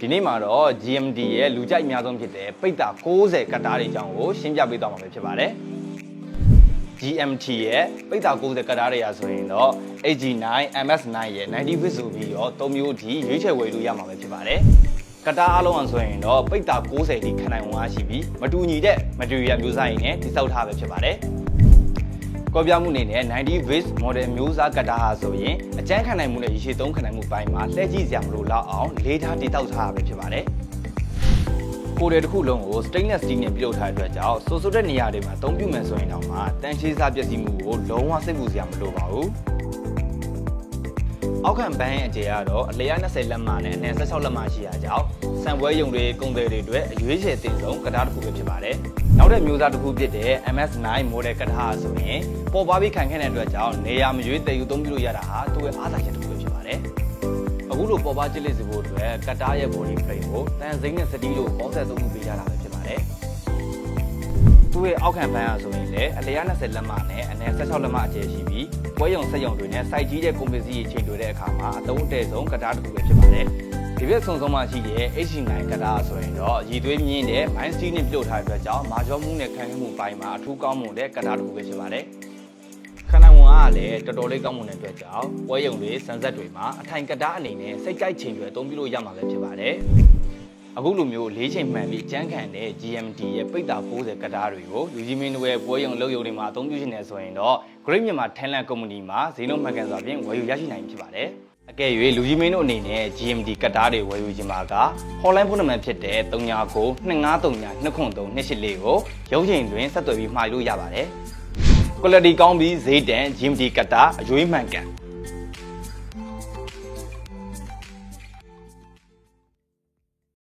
ဒီနေ့မှာတော့ GMD ရဲ့လူကြိုက်အများဆုံးဖြစ်တဲ့ပိတ်တာ60ကတ်တားတွေအကြောင်းကိုရှင်းပြပေးသွားမှာပဲဖြစ်ပါတယ် GMT ရဲ့ပိတ်တာ60ကတ်တားတွေရာဆိုရင်တော့ AG9 MS9 ရဲ့ 90 bit ဆိုပြီးတော့၃မျိုးဒီရွေးချယ်ဝယ်လို့ရမှာပဲဖြစ်ပါတယ်ကတ်တားအားလုံးအောင်ဆိုရင်တော့ပိတ်တာ60ဒီခဏနိုင်ဝင်အားရှိပြီးမတူညီတဲ့ material မျိုးစားရင်းနဲ့တိစောက်ထားပဲဖြစ်ပါတယ် ကွဲပြားမှုအနေနဲ့90 bit model မျိုးစားကတ်တားဟာဆိုရင်အကျန်းခံနိုင်မှုနဲ့ရည်ရှိသုံးခံနိုင်မှုပိုင်းမှာလှည့်ကြည့်စရာမလိုတော့အောင်လေးထားတိစောက်ထားတာပဲဖြစ်ပါတယ်ကိုယ်တယ်တစ်ခုလုံးကို stainless steel နဲ့ပြုလုပ်ထားတဲ့အတွက်ကြောင့်ဆိုးဆိုးတဲ့နေရာတွေမှာအသုံးပြုမယ်ဆိုရင်တော့မှတန်ရှင်းစားပျက်စီးမှုကိုလုံးဝစိတ်ပူစရာမလိုပါဘူး။အောက်ခံဘန်းရဲ့အကျယ်ကတော့အလျား20လက်မနဲ့အနည်း16လက်မရှိတာကြောင့်စံပွဲယုံတွေကုန်တယ်တွေအတွက်အရွေးချယ်တင်ဆုံးကတားတစ်ခုပဲဖြစ်ပါတယ်။ နောက်တဲ့မျိုးစားတစ်ခုဖြစ်တဲ့ MS9 model ကတားဆိုရင်ပေါ်ပါပြီးခံခဲ့တဲ့အတွက်ကြောင့်နေရာမရွေးတည်ယူသုံးပြုလို့ရတာဟာသူ့ရဲ့အားသာချက်တစ်ခုပဲဖြစ်ပါတယ်။အခုလိုပေါ်ပါချစ်လေးစဖို့အတွက်ကတ်တားရဲ့ body frame ကိုတန်စိမ့်နဲ့စတီးလို့ပေါင်းဆက်သုံးမှုပေးကြတာပဲဖြစ်ပါတယ်။ သူ့ရဲ့အောက်ခံပန်းအားဆိုရင်လည်းအလျား20လက်မနဲ့အနည်း16လက်မအကျယ်ရှိပြီးပွဲရုံဆက်ရုံတွေနဲ့စိုက်ကြီးတဲ့ကွန်ပစ္စည်းချိန်တွေတဲ့အခါမှာအသုံးအတည့်ဆုံးကတ်တားတစ်ခုပဲဖြစ်ပါတယ်။ဒီဘက်ဆုံဆုံးမှရှိတဲ့ H9 ကတ်တားဆိုရင်တော့ရည်သွေးမြင့်တဲ့ mind steel နဲ့ပြုလုပ်ထားတဲ့အတွက်ကြောင့်မာကျောမှုနဲ့ခံယူမှုပိုင်းမှာအထူးကောင်းမွန်တဲ့ကတ်တားတစ်ခုပဲဖြစ်ပါတယ်။ခန္ဓာဝန်အားကလည်းတော်တော်လေးကောင်းမွန်တဲ့အတွက်ကြောင့်ပွဲရုံတွေစံဆက်တွေမှာအထိုင်ကတားအနေနဲ့စိတ်ကြိုက်ချိန်တွေအသုံးပြုလို့ရမှာပဲဖြစ်ပါတယ်။ အခုလိုမျိုးလေးချိန်မှန်ပြီးကြမ်းခံတဲ့ GMT ရဲ့ပိတ်တာ60ကတားတွေကိုလူကြီးမင်းတို့ရဲ့ပွဲရုံလုပ်ရုံတွေမှာအသုံးပြုနေတယ်ဆိုရင်တော့ Great Myanmar Talent Company မှာဈေးနှုန်းမှန်ကန်စွာဖြင့်ဝယ်ယူရရှိနိုင်ဖြစ်ပါတယ်။အကယ်၍လူကြီးမင်းတို့အနေနဲ့ GMT ကတားတွေဝယ်ယူခြင်းမှာက hotline ဖုန်းနံပါတ်ဖြစ်တဲ့39ကို2939 203 284ကိုရုံးချိန်တွင်ဆက်သွယ်ပြီးမှာယူလို့ရပါတယ်။ quality ကောင်းပြီးဈေးတန် GMT ကတာအရွေးမှန်ကန်